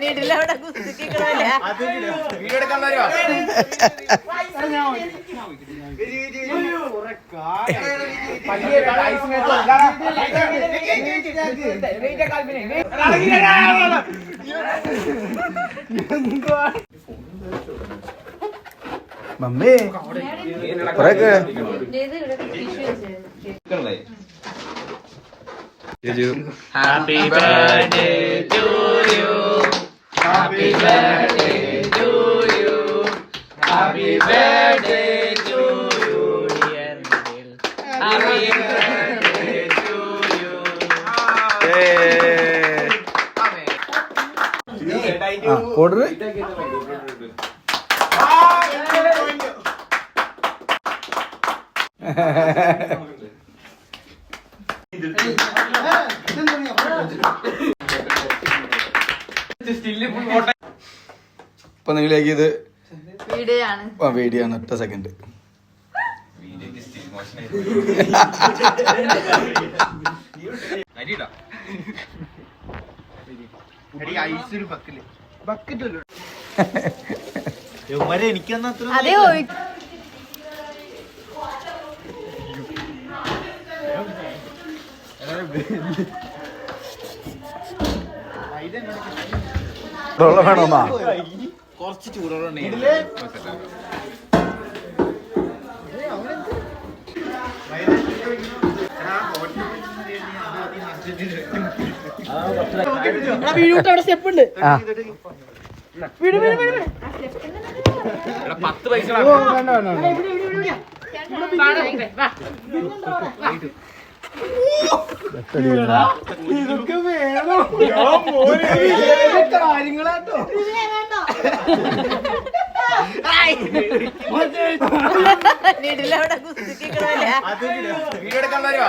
വീട്ടിലവിടെ കുത്തിക്കളല്ലേ വീടെടുക്കാൻ തരുമോ mummy കൊറേക്ക് happy birthday to you happy birthday order ഇപ്പൊ നിങ്ങളിലേക്ക് ഇത് ആ വീഡിയോ ആണ് ഒറ്റ സെക്കൻഡ് എനിക്കൊന്നും അത്ര അതെ വെള്ളം വേണമെന്നാ കുറച്ച് ചൂടുവെള്ളം വീഴുട്ട് അവിടെ സ്റ്റെപ്പ് ഉണ്ട്. വിടു വിടു വിടു പത്ത് പൈസ ഇതൊക്കെ വേണം. കാര്യങ്ങളാട്ടോ വീടിലവിടെ കുസ്തിക്കണല്ലേ വീടെടുക്കാൻ തരുവാ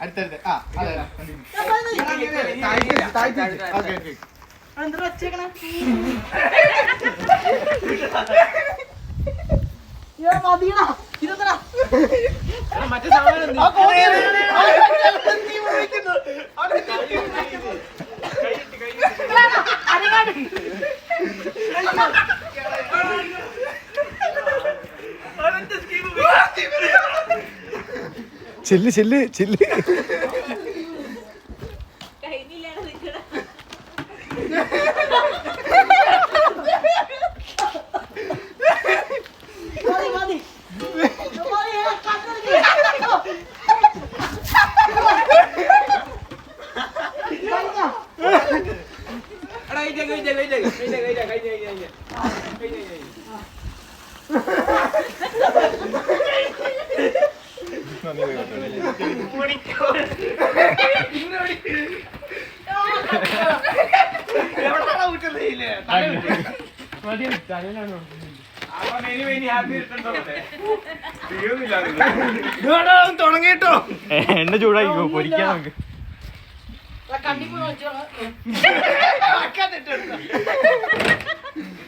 അടുത്തടുത്ത്. ആ അതെ മതിയണ ഇതെന്താ മറ്റേ സാധനം ചില്ല് ചില്ല് ചില്ല്. കഴിഞ്ഞ കഴിഞ്ഞ കഴിഞ്ഞ കഴിഞ്ഞ കഴിഞ്ഞ കഴിഞ്ഞ കഴിഞ്ഞ കഴിഞ്ഞ കഴിഞ്ഞ തുടങ്ങിട്ടോ എണ്ണ ചൂടായിക്കോ പൊരിക്കാൻ നമുക്ക്.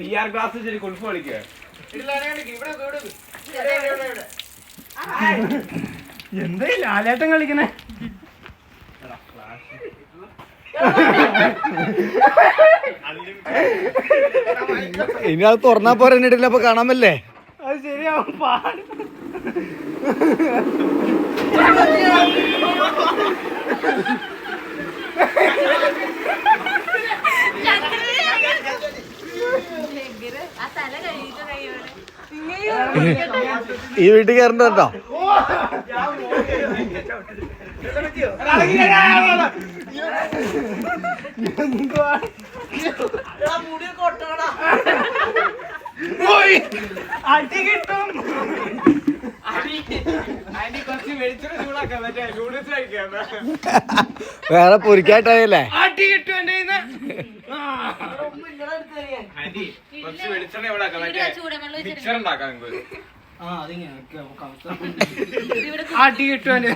വി ആർ ഗ്ലാസ് എന്താ ലാലേട്ടൻ കളിക്കണേ ഇനി അത് തുറന്നാ പോരാ ഇടില്ല അപ്പൊ കാണാമല്ലേ? അത് ശരിയാവും ഈ വീട്ടിൽ കയറണ്ട കേട്ടോ. അടി കിട്ടും. വേറെ പൊരിക്കായിട്ടല്ലേ അടി കിട്ടും എന്റെ. അടി കിട്ടും എന്റെ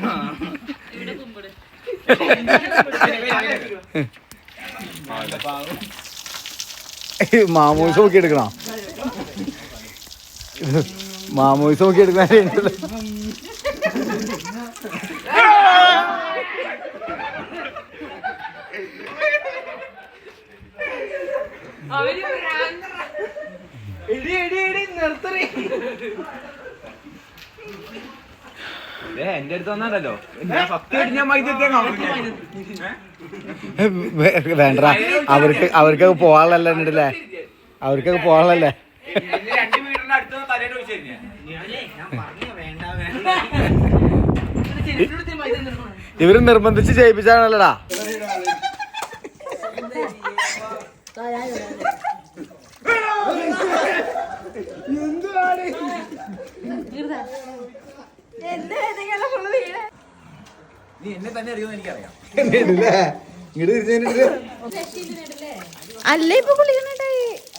മാമൂസ് നോക്കി എടുക്കണോ മാമൂസ് നോക്കി എടുക്കാൻ ഇടി ഇടി ഇടി നിർത്തറി എന്റെ അടുത്ത് വന്നാലോ ഞാൻ സത്യമായിട്ട് ഞാൻ മൈദത്തെ വേണ്ട അവർക്ക് അവർക്കൊക്കെ പോകാനുള്ളല്ലേ ഉണ്ടല്ലേ അവർക്കൊക്കെ പോകാനുള്ളല്ലേ ഇവർ നിർബന്ധിച്ച് ചെയ്യിപ്പിച്ചാണല്ലടാ നീ എന്നെ തന്നെ അറിയുമെന്ന് എനിക്കറിയാം. ഇങ്ങോട്ട് തിരിച്ചു അല്ല ഇപ്പൊ കുളിക്കണേ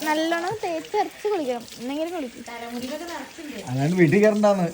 നല്ലോണം തേച്ചരച്ച് കുളിക്കണം. എന്നെങ്കിലും കുളിക്കും. അല്ലാണ്ട് വീട്ടിൽ കയറണ്ടാന്ന്